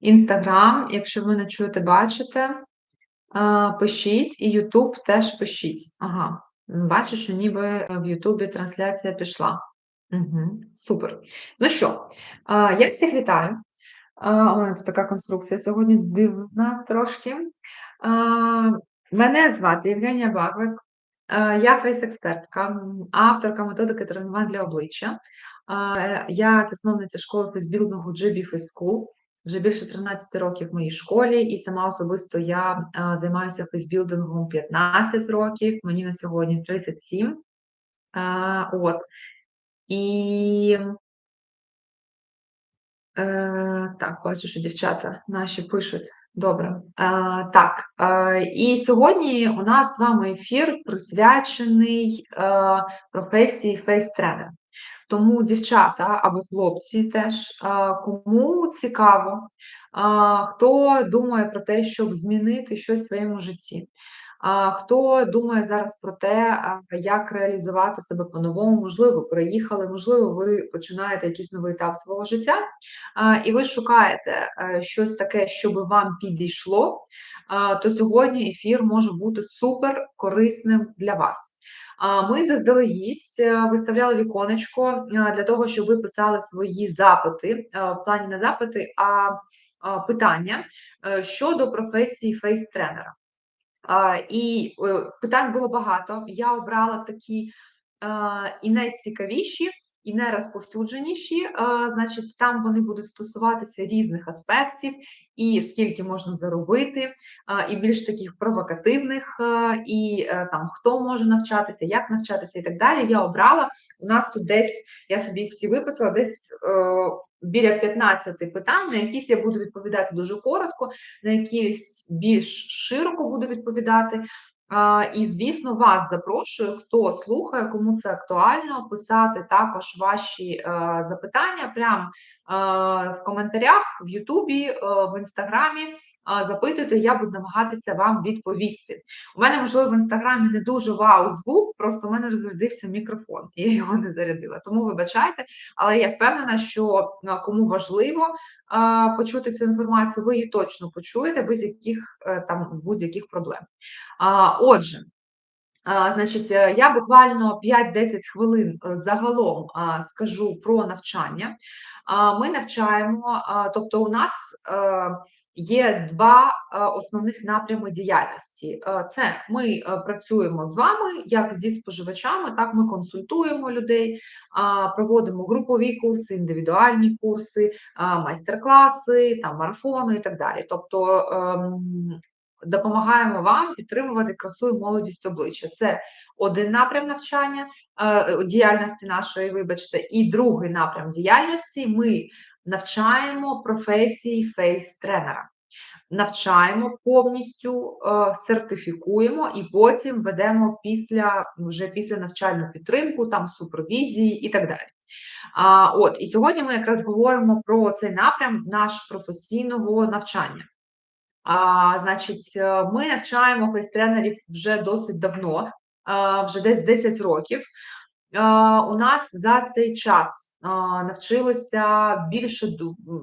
Інстаграм, якщо ви не чуєте, бачите, пишіть, і Ютуб теж пишіть. Ага, бачу, що ніби в Ютубі трансляція пішла. Угу, Супер. Ну що, я всіх вітаю. У мене тут така конструкція сьогодні дивна трошки. Мене звати Євгенія Баклик, я фейс-експертка, авторка методики тренувань для обличчя. Я засновниця школи фейсбілдингу GB Face School. Вже більше 13 років в моїй школі, і сама особисто я займаюся фейсбілдингом 15 років, мені на сьогодні 37. От. І Е, Так, бачу, що дівчата наші пишуть. Добре. Е, Так, е, і сьогодні у нас з вами ефір присвячений е, професії фейс-тренера. Тому дівчата або хлопці теж, кому цікаво, хто думає про те, щоб змінити щось в своєму житті. Хто думає зараз про те, як реалізувати себе по-новому, можливо, переїхали, можливо, ви починаєте якийсь новий етап свого життя, і ви шукаєте е, щось таке, щоб вам підійшло, то сьогодні ефір може бути супер корисним для вас. Ми заздалегідь е, виставляли віконечко е, для того, щоб ви писали свої запити в плані не запити, а питання щодо професії фейс-тренера. І е, питань було багато. Я обрала такі і найцікавіші, і найрозповсюдженіші. Значить, там вони будуть стосуватися різних аспектів, і скільки можна заробити, і більш таких провокативних, і е, там хто може навчатися, як навчатися, і так далі. Я обрала. У нас тут десь я собі всі виписала, десь е, біля 15 питань, на якісь я буду відповідати дуже коротко, на якісь більш широко буду відповідати. І, звісно, вас запрошую, хто слухає, кому це актуально, писати також ваші е, запитання прямо в коментарях, в Ютубі, в Інстаграмі. Запитуйте, я буду намагатися вам відповісти. У мене, можливо, в інстаграмі не дуже вау звук, просто у мене розрядився мікрофон, і я його не зарядила. Тому вибачайте, але я впевнена, що кому важливо почути цю інформацію, ви її точно почуєте без яких е, там будь-яких проблем. Отже. Значить, е, я буквально 5-10 хвилин е, загалом скажу про навчання. Ми навчаємо, тобто, у нас є два основних напрями діяльності. Це ми працюємо з вами як зі споживачами, так ми консультуємо людей, проводимо групові курси, індивідуальні курси, майстер-класи, там марафони і так далі. Тобто ем, допомагаємо вам підтримувати красу і молодість обличчя. Це один напрям навчання е, діяльності нашої, вибачте, і другий напрям діяльності ми навчаємо професії фейс-тренера. Навчаємо повністю, е, сертифікуємо і потім ведемо після вже після навчальну підтримку, там супервізії і так далі. А, От і сьогодні ми якраз говоримо про цей напрям наш професійного навчання. А, Значить, е, ми навчаємо фейс-тренерів вже досить давно, а, вже десь 10 років. У нас за цей час навчилося більше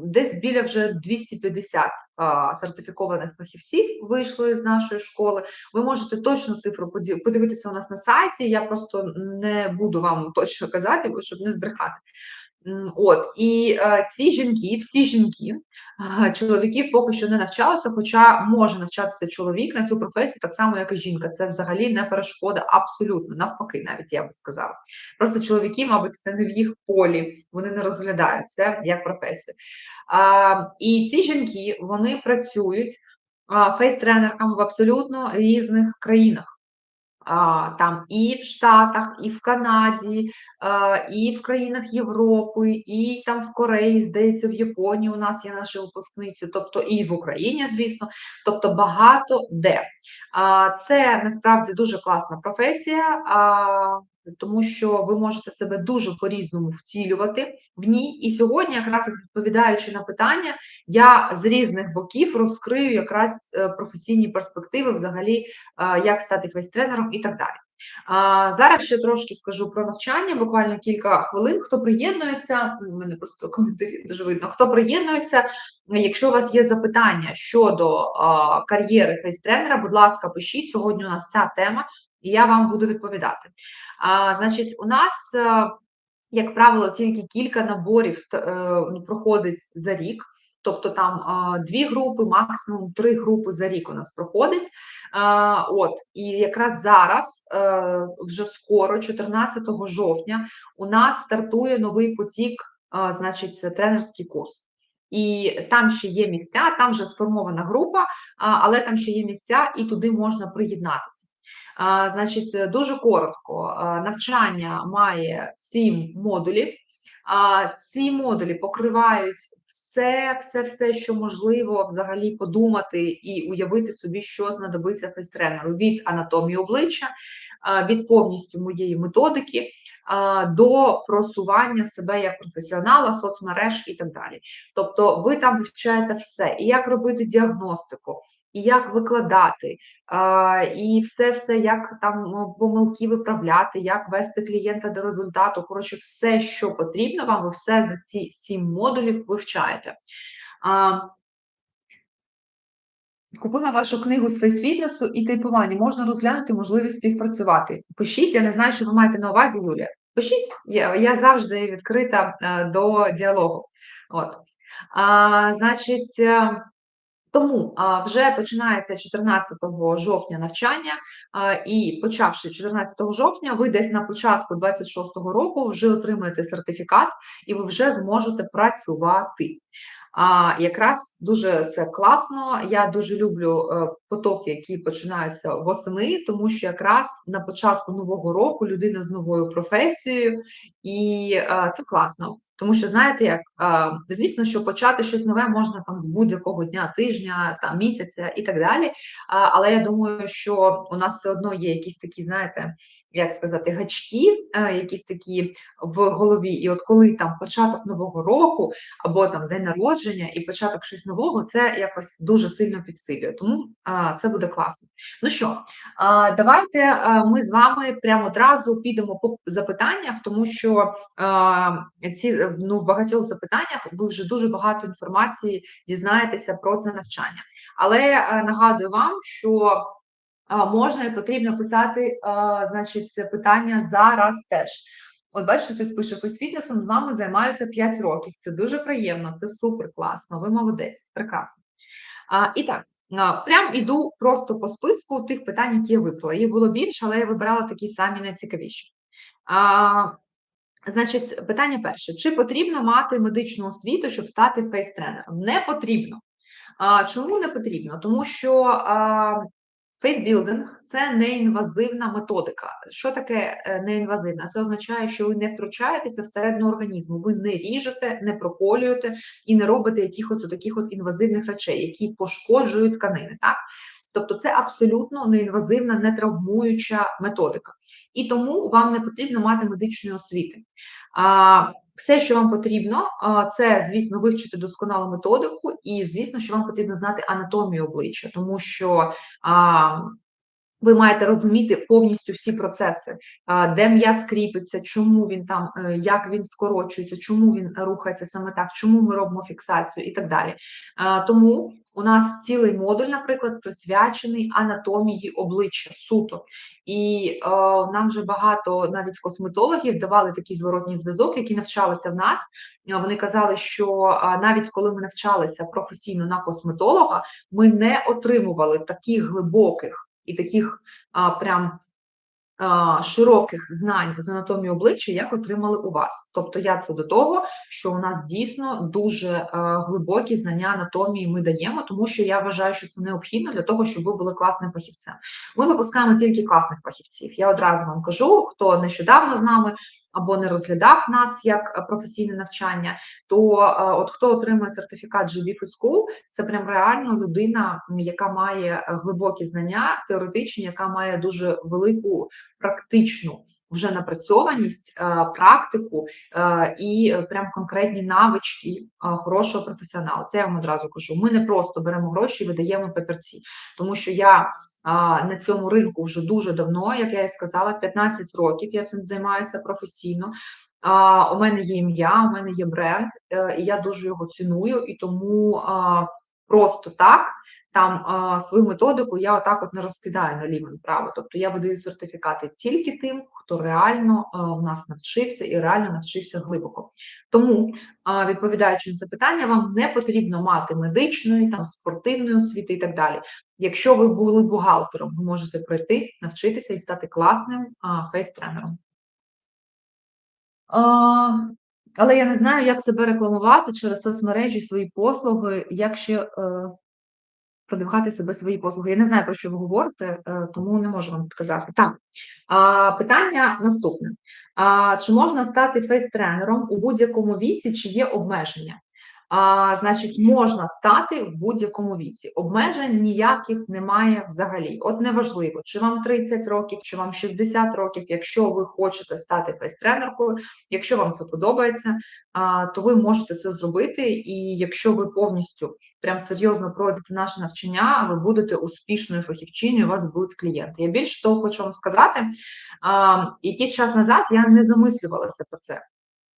десь біля вже 250 а, сертифікованих фахівців вийшли з нашої школи. Ви можете точну цифру подивитися у нас на сайті. Я просто не буду вам точно казати, щоб не збрехати. От і е, ці жінки, всі жінки, е, чоловіків поки що не навчалися, хоча може навчатися чоловік на цю професію, так само, як і жінка. Це взагалі не перешкода, абсолютно навпаки, навіть я би сказала. Просто чоловіки, мабуть, це не в їх полі, вони не розглядають це як професію. А, І ці жінки вони працюють фейс-тренерками в абсолютно різних країнах там і в Штатах, і в Канаді, і в країнах Європи, і там в Кореї, здається, в Японії у нас є наші випускниці, тобто і в Україні, звісно, тобто багато де. Це насправді дуже класна професія тому що ви можете себе дуже по-різному втілювати в ній. І сьогодні, якраз відповідаючи на питання, я з різних боків розкрию якраз е, професійні перспективи, взагалі, е, як стати фейс-тренером і так далі. Зараз ще трошки скажу про навчання, буквально кілька хвилин. Хто приєднується, у мене просто коментарі дуже видно. Хто приєднується, якщо у вас є запитання щодо а, кар'єри фейс-тренера, будь ласка, пишіть. Сьогодні у нас ця тема, і я вам буду відповідати. А, Значить, у нас, як правило, тільки кілька наборів е, ну, проходить за рік. Тобто там дві групи, максимум три групи за рік у нас проходить. От і якраз зараз, е, вже скоро, 14 жовтня, у нас стартує новий потік, значить, тренерський курс. І там ще є місця, там вже сформована група, але там ще є місця, і туди можна приєднатися. Значить, дуже коротко, навчання має сім модулів. А Ці модулі покривають все, все, все, що можливо взагалі подумати і уявити собі, що знадобиться фейс-тренеру від анатомії обличчя, від повністю моєї методики до просування себе як професіонала, соцмереж і так далі. Тобто, ви там вивчаєте все, і як робити діагностику, і як викладати, і все-все, як там ну, помилки виправляти, як вести клієнта до результату. Коротше, все, що потрібно вам, ви все за ці сім модулів вивчаєте. Купила вашу книгу з фейсфітнесу і типування. Можна розглянути можливість співпрацювати. Пишіть, я не знаю, що ви маєте на увазі, Юлія. Пишіть, я я завжди відкрита е, до діалогу. От. А, Значить, е, тому вже починається 14 жовтня навчання, і почавши 14 жовтня, ви десь на початку 26-го року вже отримаєте сертифікат, і ви вже зможете працювати. А якраз дуже це класно. Я дуже люблю е, потоки, які починаються восени, тому що якраз на початку нового року людина з новою професією, і е, це класно. Тому що, знаєте, як звісно, що почати щось нове можна там з будь-якого дня, тижня, там місяця і так далі. Але я думаю, що у нас все одно є якісь такі, знаєте, як сказати, гачки, якісь такі в голові. І от коли там початок нового року, або там день народження, і початок щось нового, це якось дуже сильно підсилює. Тому це буде класно. Ну що, давайте ми з вами прямо одразу підемо по запитаннях, тому що ці ну, в багатьох запитаннях ви вже дуже багато інформації дізнаєтеся про це навчання. Але е, нагадую вам, що можна і потрібно писати, значить, питання зараз теж. От бачите, хтось пише фейсфітнесом, з вами займаюся 5 років. Це дуже приємно, це супер класно. Ви молодець, прекрасно. А, І так, прям іду просто по списку тих питань, які я вибрала. Їх було більше, але я вибирала такі самі найцікавіші. А, Значить, питання перше: чи потрібно мати медичну освіту, щоб стати фейс-тренером? Не потрібно. А, Чому не потрібно? Тому що фейсбілдинг це неінвазивна методика. Що таке е, неінвазивна? Це означає, що ви не втручаєтеся всередину організму, ви не ріжете, не проколюєте і не робите якихось таких от інвазивних речей, які пошкоджують тканини. Так? Тобто це абсолютно неінвазивна, нетравмуюча методика. І тому вам не потрібно мати медичної освіти. А, Все, що вам потрібно, це, звісно, вивчити досконалу методику, і, звісно, що вам потрібно знати анатомію обличчя, тому що. А, ви маєте розуміти повністю всі процеси, де м'яз кріпиться, чому він там, е, як він скорочується, чому він рухається саме так, чому ми робимо фіксацію і так далі. Тому у нас цілий модуль, наприклад, присвячений анатомії обличчя суто. І е, нам вже багато навіть косметологів давали такий зворотній зв'язок, які навчалися в нас. Вони казали, що навіть коли ми навчалися професійно на косметолога, ми не отримували таких глибоких і таких а, прям широких знань з анатомії обличчя, як отримали у вас. Тобто я це до того, що у нас дійсно дуже глибокі знання анатомії ми даємо, тому що я вважаю, що це необхідно для того, щоб ви були класним фахівцем. Ми випускаємо тільки класних фахівців. Я одразу вам кажу, хто нещодавно з нами або не розглядав нас як професійне навчання, то от хто отримує сертифікат GBF School, це прям реально людина, яка має глибокі знання, теоретичні, яка має дуже велику практичну вже напрацьованість, е, практику е, і прям конкретні навички е, хорошого професіоналу. Це я вам одразу кажу. Ми не просто беремо гроші і видаємо папірці, тому що я на цьому ринку вже дуже давно, як я і сказала, 15 років я цим займаюся професійно. У мене є ім'я, у мене є бренд, е, і я дуже його ціную, і тому просто так там а, свою методику я отак от не розкидаю на ліве право. Тобто я видаю сертифікати тільки тим, хто реально а, в нас навчився і реально навчився глибоко. Тому, а, відповідаючи на запитання, вам не потрібно мати медичної, там спортивної освіти і так далі. Якщо ви були бухгалтером, ви можете пройти, навчитися і стати класним фейс-тренером. Але я не знаю, як себе рекламувати через соцмережі свої послуги, як е, продвигати себе свої послуги. Я не знаю, про що ви говорите, е, тому не можу вам сказати. Так, питання наступне: чи можна стати фейс-тренером у будь-якому віці, чи є обмеження? Значить, можна стати в будь-якому віці. Обмежень ніяких немає взагалі. От неважливо, чи вам 30 років, чи вам 60 років. Якщо ви хочете стати фейс-тренеркою, якщо вам це подобається, то ви можете це зробити. І якщо ви повністю прям серйозно пройдете наше навчання, ви будете успішною фахівчиною, у вас будуть клієнти. Я більше того хочу вам сказати, якийсь час назад я не замислювалася про це.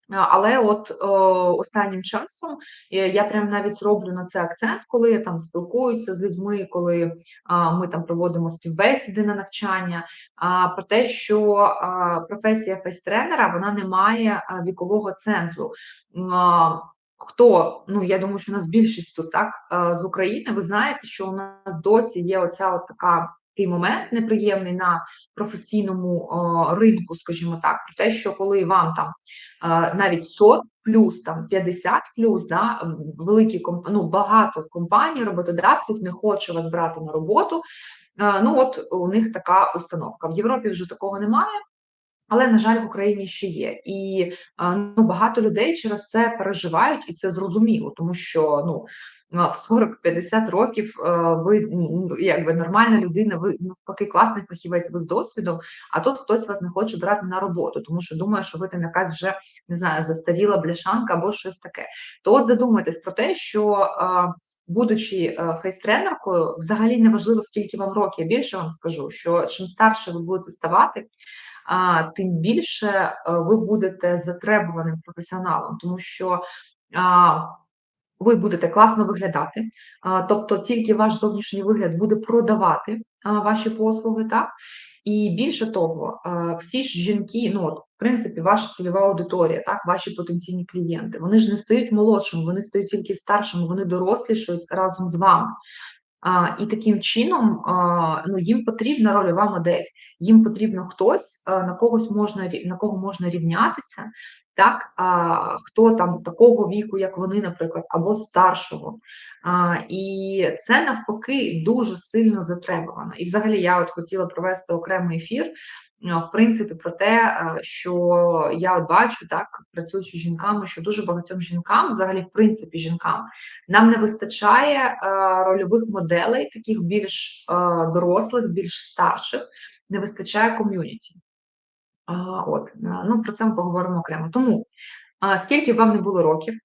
Але от о, останнім часом е, я прям навіть роблю на це акцент, коли я там спілкуюся з людьми, коли а, ми там проводимо співбесіди на навчання. А про те, що а, професія фейс-тренера вона не має а, вікового цензу. А, Хто, ну я думаю, що у нас більшість тут так з України, ви знаєте, що у нас досі є оця от така такий момент неприємний на професійному ринку, скажімо так, про те, що коли вам там навіть 40 плюс там 50 плюс, да, великі ну, багато компаній, роботодавців не хоче вас брати на роботу. Ну от у них така установка. В Європі вже такого немає. Але, на жаль, в Україні ще є, і ну багато людей через це переживають, і це зрозуміло, тому що ну в 40-50 років ви якби нормальна людина, ви навпаки класний фахівець ви з досвідом, а тут хтось вас не хоче брати на роботу, тому що думає, що ви там якась вже не знаю, застаріла бляшанка або щось таке. То от задумайтесь про те, що. Будучи фейс-тренеркою, взагалі не важливо, скільки вам років. Я більше вам скажу, що чим старше ви будете ставати, тим більше ви будете затребуваним професіоналом, тому що ви будете класно виглядати, тобто тільки ваш зовнішній вигляд буде продавати ваші послуги, так? І більше того, всі ж жінки, ну от, в принципі, ваша цільова аудиторія, так, ваші потенційні клієнти, вони ж не стають молодшими, вони стають тільки старшими, вони дорослішають разом з вами. І таким чином ну, їм потрібна рольова модель, їм потрібно хтось, на когось можна на кого можна рівнятися, так, хто там такого віку, як вони, наприклад, або старшого. І це навпаки дуже сильно затребувано. І взагалі я от хотіла провести окремий ефір в принципі, про те, е, що я от бачу, так, працюючи з жінками, що дуже багатьом жінкам, взагалі, в принципі, жінкам, нам не вистачає е, рольових моделей, таких більш е, дорослих, більш старших, не вистачає ком'юніті. От, ну про це ми поговоримо окремо. Тому скільки вам не було років,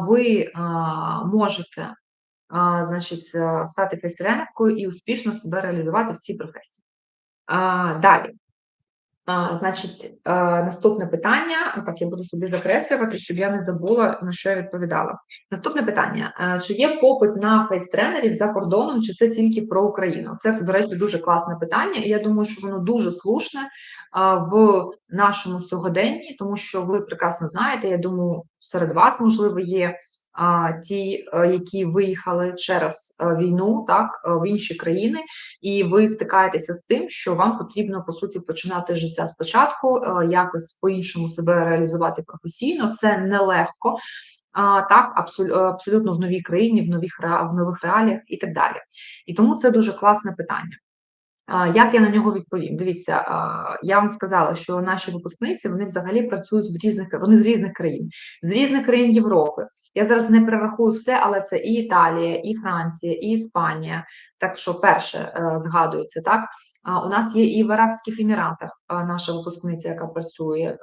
ви можете значить, стати фейстренеркою і успішно себе реалізувати в цій професії. Далі. А, Значить, а, наступне питання. Так, я буду собі закреслювати, щоб я не забула, на що я відповідала. Наступне питання: а, чи є попит на фейс-тренерів за кордоном, чи це тільки про Україну? Це, до речі, дуже класне питання, і я думаю, що воно дуже слушне а, в нашому сьогоденні, тому що ви прекрасно знаєте, я думаю, серед вас, можливо, є ті, е, які виїхали через е, війну, так е, в інші країни, і ви стикаєтеся з тим, що вам потрібно по суті починати життя спочатку, якось по-іншому себе реалізувати професійно. Це нелегко. А, Так, абсолютно в новій країні, в нових в нових реаліях і так далі. І тому це дуже класне питання. Як я на нього відповім? Дивіться, я вам сказала, що наші випускниці вони взагалі працюють в різних вони з різних країн, з різних країн Європи. Я зараз не перерахую все, але це і Італія, і Франція, і Іспанія. Так що перше е, згадується так. У нас є і в Арабських Еміратах наша випускниця, яка працює, е,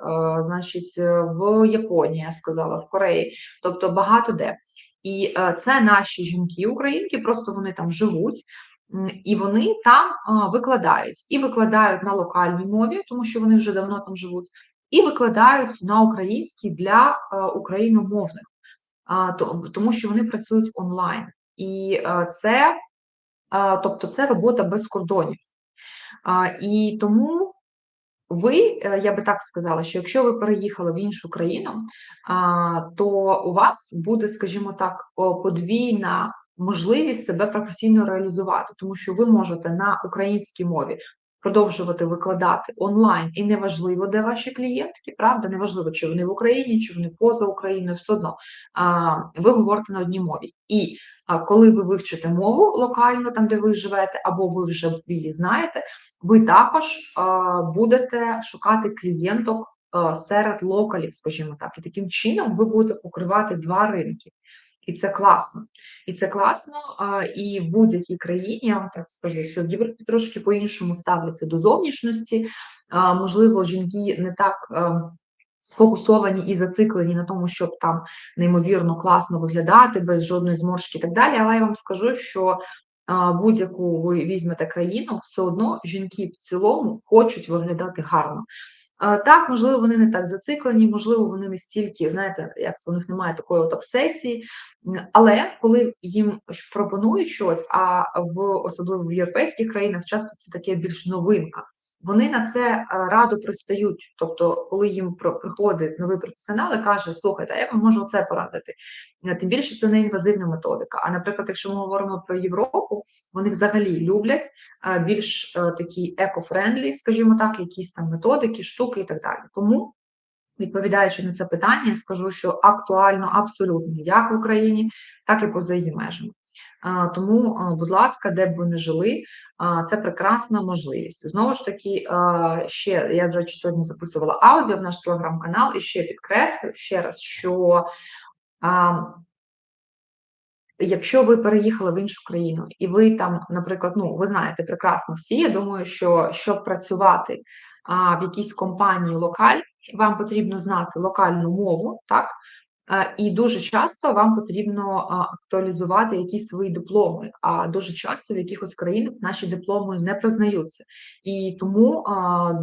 значить, в Японії я сказала, в Кореї, тобто багато де. І е, це наші жінки, українки, просто вони там живуть. І вони там викладають. І викладають на локальній мові, тому що вони вже давно там живуть, і викладають на українській для україномовних, тому що вони працюють онлайн. І це, тобто, це робота без кордонів. І тому ви, е, я би так сказала, що якщо ви переїхали в іншу країну, то у вас буде, скажімо так, подвійна можливість себе професійно реалізувати, тому що ви можете на українській мові продовжувати викладати онлайн, і неважливо, де ваші клієнтки, правда, неважливо, чи вони в Україні, чи вони поза Україною, все одно ви говорите на одній мові. І коли ви вивчите мову локально, там де ви живете, або ви вже її знаєте, ви також будете шукати клієнток серед локалів, скажімо так, і таким чином ви будете покривати два ринки. І це класно. І це класно. І в будь-якій країні, я вам так скажу, що в Європі трошки по-іншому ставляться до зовнішності. Можливо, жінки не так сфокусовані і зациклені на тому, щоб там неймовірно класно виглядати, без жодної зморшки і так далі. Але я вам скажу, що будь-яку ви візьмете країну, все одно жінки в цілому хочуть виглядати гарно. Так, можливо, вони не так зациклені, можливо, вони не стільки, знаєте, як у них немає такої от обсесії, але коли їм пропонують щось, а в особливо в європейських країнах часто це таке більш новинка. Вони на це е, радо пристають. Тобто, коли їм приходить новий професіонал і каже, слухайте, я вам можу це порадити. Е, тим більше це не інвазивна методика. А наприклад, якщо ми говоримо про Європу, вони взагалі люблять е, більш такі еко-френдлі, скажімо так, якісь там методики, штуки і так далі. Тому. Відповідаючи на це питання, скажу, що актуально абсолютно як в Україні, так і поза її межами. Тому, будь ласка, де б ви не жили, це прекрасна можливість. Знову ж таки, ще я, до речі, сьогодні записувала аудіо в наш телеграм-канал і ще підкреслю ще раз, що якщо ви переїхали в іншу країну, і ви там, наприклад, ну ви знаєте прекрасно всі, я думаю, що щоб працювати в якійсь компанії локаль, вам потрібно знати локальну мову, так? І дуже часто вам потрібно актуалізувати якісь свої дипломи. А дуже часто в якихось країнах наші дипломи не признаються. І тому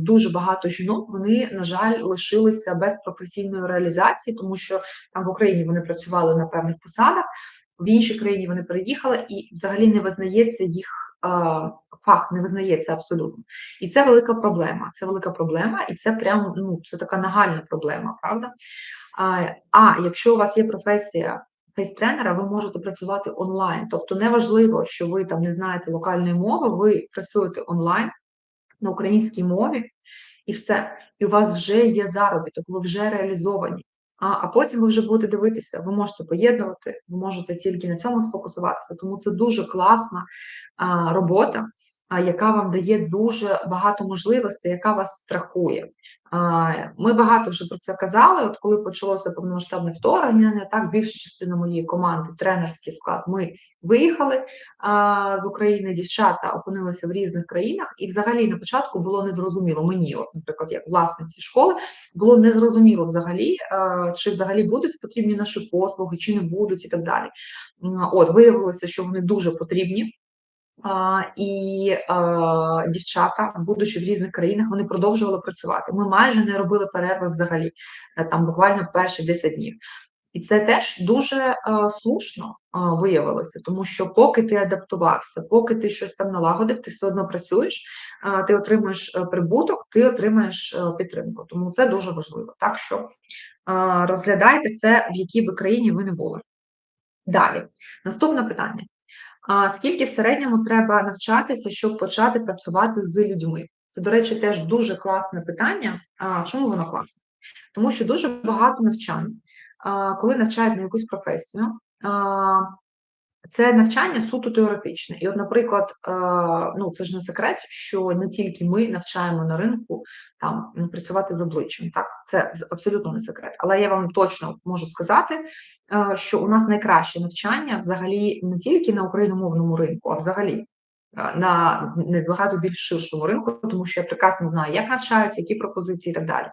дуже багато жінок вони, на жаль, лишилися без професійної реалізації, тому що там в Україні вони працювали на певних посадах, в іншій країні вони переїхали і взагалі не визнається їх. Фах не визнається абсолютно, і це велика проблема. Це велика проблема, і це прямо ну це така нагальна проблема, правда? А якщо у вас є професія фейс-тренера, ви можете працювати онлайн. Тобто неважливо, що ви там не знаєте локальної мови, ви працюєте онлайн на українській мові, і все. І у вас вже є заробіток, ви вже реалізовані. А а потім ви вже будете дивитися, ви можете поєднувати, ви можете тільки на цьому сфокусуватися. Тому це дуже класна а, робота яка вам дає дуже багато можливостей, яка вас страхує. Ми багато вже про це казали. От коли почалося повномасштабне вторгнення, так більша частина моєї команди, тренерський склад, ми виїхали з України. Дівчата опинилися в різних країнах, і взагалі на початку було незрозуміло мені, от, наприклад, як власниці школи, було незрозуміло взагалі, чи взагалі будуть потрібні наші послуги, чи не будуть, і так далі. От виявилося, що вони дуже потрібні. І дівчата, будучи в різних країнах, вони продовжували працювати. Ми майже не робили перерви взагалі, е, там буквально перші 10 днів. І це теж дуже е, слушно виявилося, тому що поки ти адаптувався, поки ти щось там налагодив, ти все одно працюєш, ти отримаєш е, прибуток, ти отримаєш підтримку. Тому це дуже важливо. Так що розглядайте це, в якій би країні ви не були. Далі, наступне питання. А скільки в середньому треба навчатися, щоб почати працювати з людьми? Це, до речі, теж дуже класне питання. А Чому воно класне? Тому що дуже багато навчань, коли навчають на якусь професію, це навчання суто теоретичне. І, от, наприклад, е, ну це ж не секрет, що не тільки ми навчаємо на ринку там працювати з обличчям. Так, це абсолютно не секрет. Але я вам точно можу сказати, е, що у нас найкраще навчання взагалі не тільки на україномовному ринку, а взагалі. Е, на набагато більш ширшому ринку, тому що я прекрасно знаю, як навчають, які пропозиції і так далі.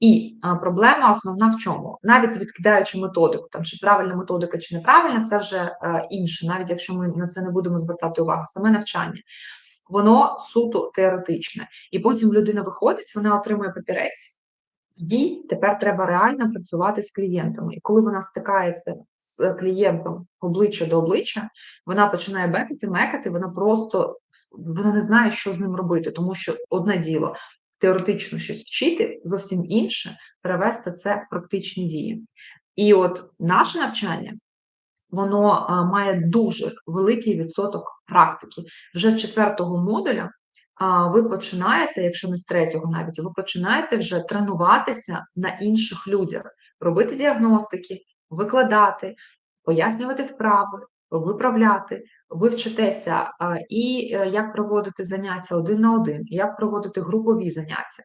І проблема основна в чому? Навіть відкидаючи методику, там чи правильна методика, чи неправильна, це вже а, інше, навіть якщо ми на це не будемо звертати увагу, саме навчання. Воно суто теоретичне. І потім людина виходить, вона отримує папірець, їй тепер треба реально працювати з клієнтами. І коли вона стикається з клієнтом обличчя до обличчя, вона починає бекати, мекати, вона просто вона не знає, що з ним робити, тому що одне діло теоретично щось вчити, зовсім інше перевести це в практичні дії. І от наше навчання. Воно має дуже великий відсоток практики. Вже з четвертого модуля ви починаєте, якщо не з третього навіть, ви починаєте вже тренуватися на інших людях, робити діагностики, викладати, пояснювати вправи, виправляти, ви вчитеся і як проводити заняття один на один, як проводити групові заняття.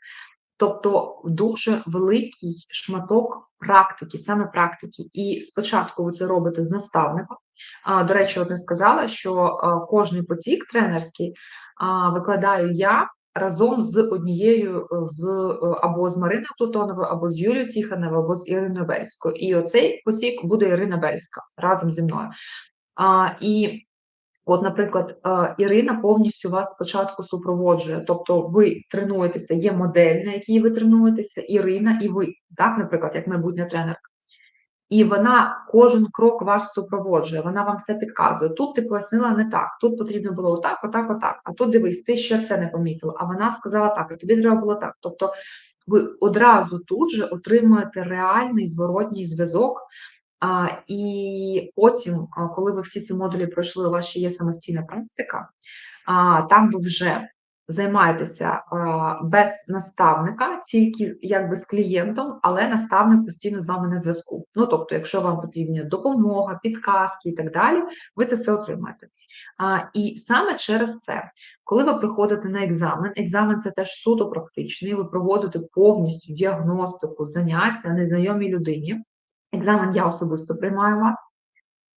Тобто дуже великий шматок практики, саме практики. І спочатку ви це робите з наставником. До речі, от сказала, що кожний потік тренерський викладаю я разом з однією з або з Мариною Плутоновою, або з Юлією Тіхановою, або з Іриною Бельською. І оцей потік буде Ірина Бельська разом зі мною. І От, наприклад, е, Ірина повністю вас спочатку супроводжує, тобто ви тренуєтеся, є модель, на якій ви тренуєтеся, Ірина і ви, так, наприклад, як майбутня тренерка. І вона кожен крок вас супроводжує, вона вам все підказує. Тут ти пояснила не так, тут потрібно було отак, отак, отак. А тут дивись, ти ще це не помітила. А вона сказала так, і тобі треба було так. Тобто ви одразу тут же отримуєте реальний зворотній зв'язок а, І потім, коли ви всі ці модулі пройшли, у вас ще є самостійна практика, а, там ви вже займаєтеся а, без наставника, тільки якби з клієнтом, але наставник постійно з вами на зв'язку. Ну, тобто, якщо вам потрібна допомога, підказки і так далі, ви це все отримаєте. А, І саме через це, коли ви приходите на екзамен, екзамен це теж суто практичний, ви проводите повністю діагностику, заняття незнайомій людині. Екзамен я особисто приймаю вас.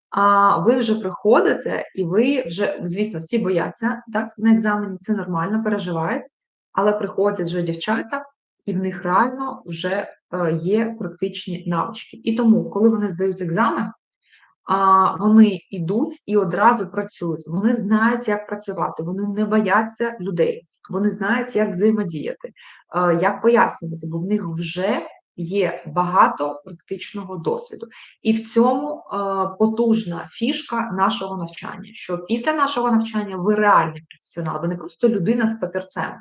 А ви вже приходите, і ви вже, звісно, всі бояться так, на екзамені, це нормально, переживають, але приходять вже дівчата, і в них реально вже е, є практичні навички. І тому, коли вони здають екзамен, вони йдуть і одразу працюють. Вони знають, як працювати, вони не бояться людей, вони знають, як взаємодіяти, е, як пояснювати, бо в них вже є багато практичного досвіду. І в цьому е, потужна фішка нашого навчання, що після нашого навчання ви реальний професіонал, ви не просто людина з папірцем,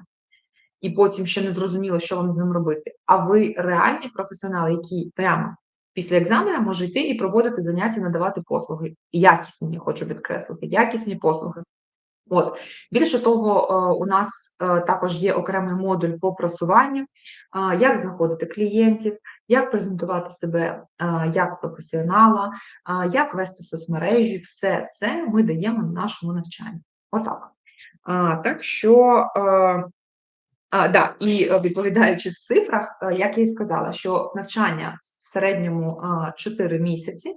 і потім ще не зрозуміло, що вам з ним робити. А ви реальний професіонал, який прямо після екзамену може йти і проводити заняття, надавати послуги. Якісні, я хочу підкреслити, якісні послуги. От більше того, е, у нас е, також є окремий модуль по просуванню, як знаходити клієнтів, як презентувати себе як професіонала, як вести соцмережі, все це ми даємо на нашому навчанні. Отак. Так що, а, да, і відповідаючи в цифрах, е, як я і сказала, що навчання в середньому 4 місяці,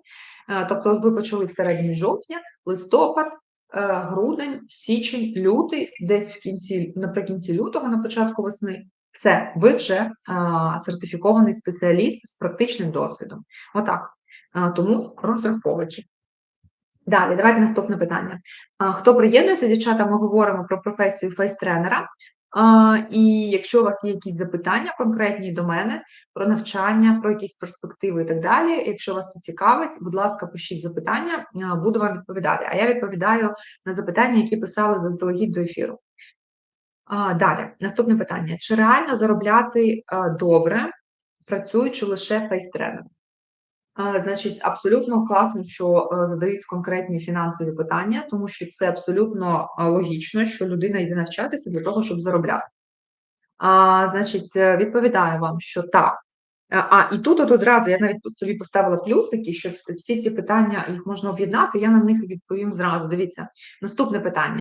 тобто ви почали в середині жовтня, листопад. Е, грудень, січень, лютий, десь в кінці, наприкінці лютого, на початку весни, все, ви вже а, сертифікований спеціаліст з практичним досвідом. Отак. А, тому розраховуючи. Далі, давайте наступне питання. Хто приєднується, дівчата, ми говоримо про професію фейс-тренера. І якщо у вас є якісь запитання конкретні до мене про навчання, про якісь перспективи і так далі, якщо вас це цікавить, будь ласка, пишіть запитання, буду вам відповідати. А я відповідаю на запитання, які писали заздалегідь до ефіру. Далі, наступне питання: чи реально заробляти добре, працюючи лише фейс-тренером? Значить, абсолютно класно, що е, задають конкретні фінансові питання, тому що це абсолютно е, логічно, що людина йде навчатися для того, щоб заробляти. А, Значить, е, відповідаю вам, що так. А, і тут от одразу я навіть собі поставила плюсики, що всі ці питання їх можна об'єднати. Я на них відповім зразу. Дивіться, наступне питання.